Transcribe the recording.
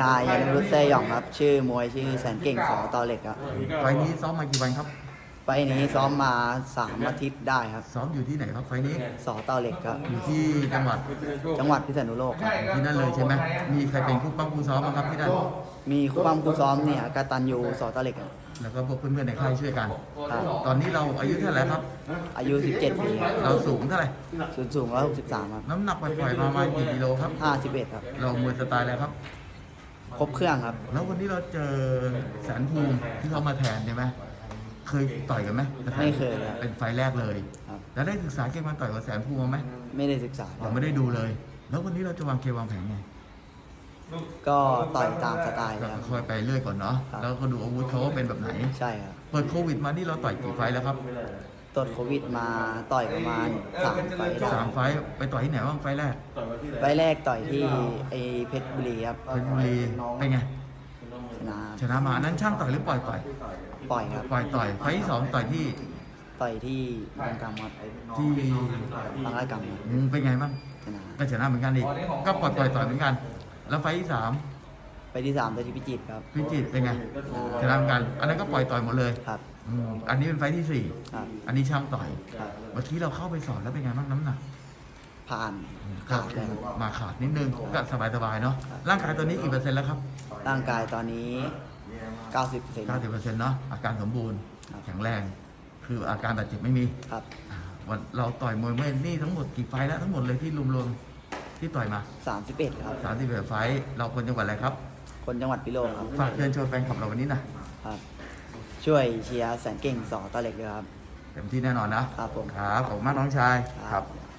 นายยานุรุตเซหยองครับ ชื่อมวยชื่อแสนเก่งสอตอเหล็กครับ ไฟล์นี้ซ้อมมากี่วันครับ ไฟล์นี้ซ้อมมาสามอาทิตย์ได้ครับซ้อมอยู่ที่ไหนครับไฟล์นี้ สอตอเหล็กครับ อยู่ที่จังหวัดจังหวัดพิษณุโลกครับ ที่นั่นเลยใช่ไหมมีใครเป็นคู่ปั้มคู่ซ้อมบ้างครับที่นั่น มีคู่ปั้มคู่ซ้อมเนี่ยกตันยูสอตอเหล็กครับแล้วก็พวกเพื่อนๆในค่ายช่วยกัน ครับตอนนี้เราอายุเท่าไหร่ครับ อายุ 17 ปีครับเราสูงเท่าไหร่ ส่วนสูง163ครับน้ำหนักปล่อยๆมาประมาณกี่กิโลครับ 51ครับ เรามวยสไตล์อะไรครับ ครบเครื่องครับ แล้ววันนี้เราเจอแสนภูมิที่เขามาแทนใช่ไหมเคยต่อยกันไหมไม่เคยครับเป็นไฟล์แรกเลยครับ แล้วได้ศึกษาเกมมาต่อยกับแสนภูมิมาไหมไม่ได้ศึกษาครัยับงไม่ได้ดูเลย แล้ววันนี้เราจะวางเกมวางแผนไงก็ต่อยตามสไตล์ก็เลยครับ ค่อยไปเรื่อยก่อนเนาะครับ แล้วก็ดูอาวุธเขาว่าเป็นแบบไหน ใช่ครับ เปิดโควิดมานี่เราต่อยกี่ไฟล์แล้วครับ ตรวจโควิดมาต่อยประมาณ3ไฟล์ได้สามไฟล์ไปต่อยที่ไหนบ้างไฟล์แรกไฟล์แรกต่อยที่ไอเพชรบุรีครับเพชรบุรีเป็นไงชนะชนะมาอันนั้นช่างต่อยหรือปล่อยต่อยปล่อยครับปล่อยต่อยไฟล์ที่สองต่อยที่ต่อยที่บางกำครับที่บางระกำครับอืมเป็นไงบ้างชนะก็ชนะเหมือนกันอีกก็ปล่อยปล่อยต่อยเหมือนกัน แล้วไฟล์ที่สามไปที่สามต่อยที่พิจิตรครับพิจิตรเป็นไงชนะเหมือนกัน อันนั้นก็ปล่อยต่อยหมดเลยครับ อืมอันนี้เป็นไฟล์ที่สี่ครับ อันนี้ช่างต่อยครับ เมื่อกี้เราเข้าไปสอนแล้วเป็นไงบ้างน้ำหนักผ่านก็ขาดเลยครับมาขาดนิดนึงก็สบายๆเนาะร่างกายตอนนี้กี่เปอร์เซ็นต์แล้วครับร่างกายตอนนี้ 90เซน 90เปอร์เซ็นต์เนาะอาการสมบูรณ์ครับ แข็งแรง คืออาการบาดเจ็บไม่มีครับอ่าวันเราต่อยมวยเมื่อนี่ทั้งหมดกี่ไฟล์แล้วทั้งหมดเลยที่รวมๆที่ต่อยมา31ครับ 30เอ็ดไฟล์เราคนจังหวัดอะไรครับ คนจังหวัดพิโลกครับฝากเชิญชวนแฟนคลับเราวันนี้หนะครับ ช่วยเชียร์แสนเก่งสอตอเหล็กด้วยครับ เต็มที่แน่นอนนะครับผม ครับขอบคุณมากน้องชาย ครับครับ